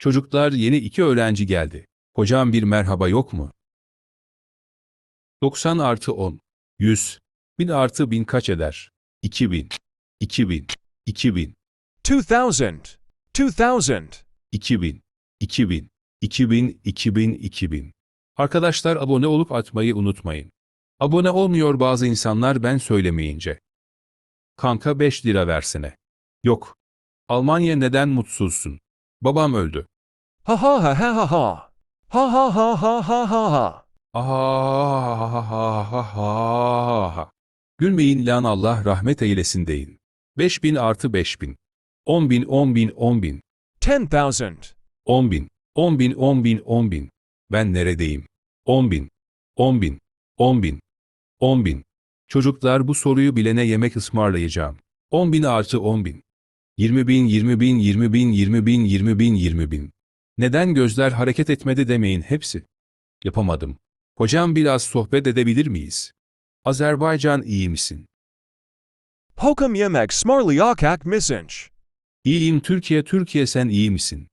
Çocuklar yeni iki öğrenci geldi. Hocam bir merhaba yok mu? 90 artı 10. 100. 1000 artı 1000 kaç eder? 2000. 2000. 2000. 2000, 2000, 2000. 2000. 2000. 2000. 2000. Arkadaşlar abone olup atmayı unutmayın. Abone olmuyor bazı insanlar ben söylemeyince. Kanka 5 lira versene. Yok. Almanya neden mutsuzsun? Babam öldü. Ha ha ha ha ha ha, ha ha ha ha ha ha ha. Ah, Gülmeyin lan Allah rahmet eylesin deyin. 5000 artı 5000. 10.000 10.000 10.000. 10,000, 10.000 10.000 10.000 10.000. Ben neredeyim? 10.000 10.000 10.000 10.000. Çocuklar bu soruyu bilene yemek ısmarlayacağım. 10.000 artı 10.000. 20.000 20.000 20.000 20.000 20.000 20.000. Neden gözler hareket etmedi demeyin hepsi. Yapamadım. Hocam biraz sohbet edebilir miyiz? Azerbaycan iyi misin? Hokum yemek smarliak ak misinç. İyiyim Türkiye, Türkiye sen iyi misin?